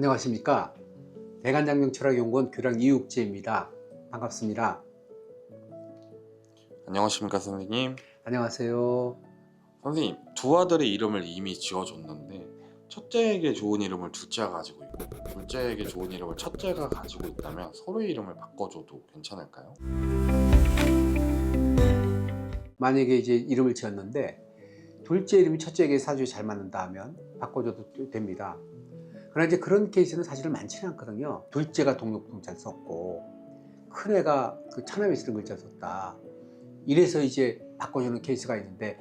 안녕하십니까? 대간장명 철학연구원 교량 이육재입니다. 반갑습니다. 안녕하십니까 선생님. 안녕하세요. 선생님 두 아들의 이름을 이미 지어줬는데 첫째에게 좋은 이름을 둘째가 가지고 있고 둘째에게 좋은 이름을 첫째가 가지고 있다면 서로의 이름을 바꿔줘도 괜찮을까요? 만약에 이제 이름을 지었는데 둘째 이름이 첫째에게 사주에 잘 맞는다 하면 바꿔줘도 됩니다 그러나 이제 그런 케이스는 사실은 많지는 않거든요. 둘째가 동록동자를 썼고 큰 애가 그 차남에 쓰는 글자를 썼다. 이래서 이제 바꿔주는 케이스가 있는데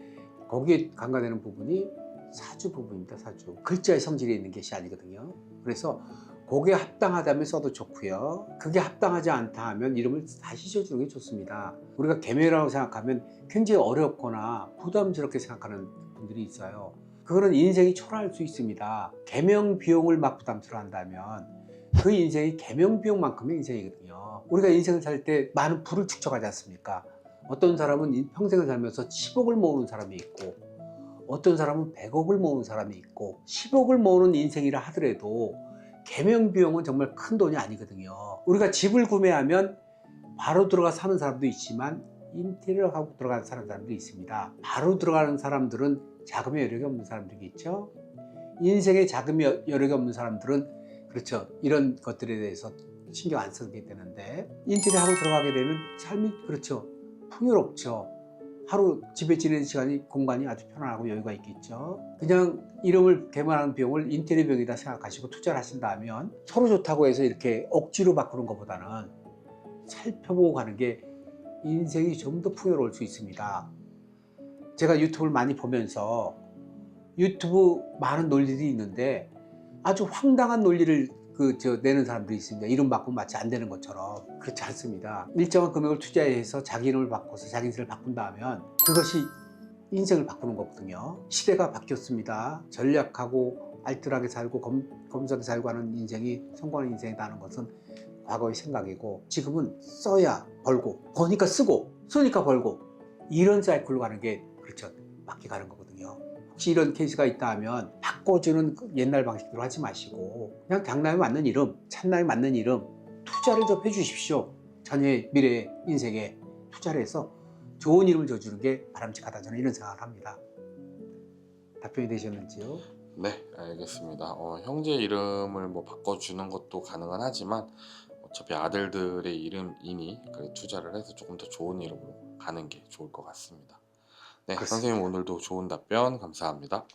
거기에 간과되는 부분이 사주 부분입니다 사주. 글자의 성질이 있는 것이 아니거든요. 그래서 그게 합당하다면 써도 좋고요. 그게 합당하지 않다 하면 이름을 다시 지어주는 게 좋습니다. 우리가 개묘라고 생각하면 굉장히 어렵거나 부담스럽게 생각하는 분들이 있어요 그거는 인생이 초라할 수 있습니다. 개명 비용을 막 부담스러워 한다면 그 인생이 개명 비용만큼의 인생이거든요. 우리가 인생을 살 때 많은 부를 축적하지 않습니까? 어떤 사람은 이- 평생을 살면서 10억을 모으는 사람이 있고 어떤 사람은 100억을 모으는 사람이 있고 10억을 모으는 인생이라 하더라도 개명 비용은 정말 큰 돈이 아니거든요. 우리가 집을 구매하면 바로 들어가 사는 사람도 있지만 인테리어 하고 들어가는 사람도 있습니다. 바로 들어가는 사람들은 자금의 여력이 없는 사람들이겠죠. 인생에 자금의 여- 여력이 없는 사람들은 그렇죠. 이런 것들에 대해서 신경 안 쓰게 되는데 인테리어 하고 들어가게 되면 삶이 그렇죠. 풍요롭죠. 하루 집에 지내는 시간이 공간이 아주 편안하고 여유가 있겠죠. 그냥 이름을 개발하는 비용을 인테리어 비용이다 생각하시고 투자를 하신다면 서로 좋다고 해서 이렇게 억지로 바꾸는 것보다는 살펴보고 가는 게 인생이 좀 더 풍요로울 수 있습니다. 제가 유튜브를 많이 보면서 유튜브 많은 논리들이 있는데 아주 황당한 논리를 그 저 내는 사람들이 있습니다. 이름 바꾸면 마치 안 되는 것처럼 그렇지 않습니다. 일정한 금액을 투자해서 자기 이름을 바꿔서 자기 인생을 바꾼다 하면 그것이 인생을 바꾸는 거거든요. 시대가 바뀌었습니다. 전략하고 알뜰하게 살고 검, 검소하게 살고 하는 인생이 성공하는 인생이다 하는 것은 과거의 생각이고 지금은 써야 벌고 버니까 쓰고 쓰니까 벌고 이런 사이클로 가는 게 그렇죠. 맞게 가는 거거든요. 혹시 이런 케이스가 있다 하면 바꿔주는 그 옛날 방식대로 하지 마시고 그냥 강남에 맞는 이름, 찬남에 맞는 이름 투자를 좀 해주십시오. 자녀의 미래 인생에 투자를 해서 좋은 이름을 줘주는 게 바람직하다 저는 이런 생각을 합니다. 답변이 되셨는지요? 네 알겠습니다. 어, 형제 이름을 뭐 바꿔주는 것도 가능은 하지만 어차피 아들들의 이름이니 그래 투자를 해서 조금 더 좋은 이름으로 가는 게 좋을 것 같습니다. 네 그렇습니다. 선생님 오늘도 좋은 답변 감사합니다.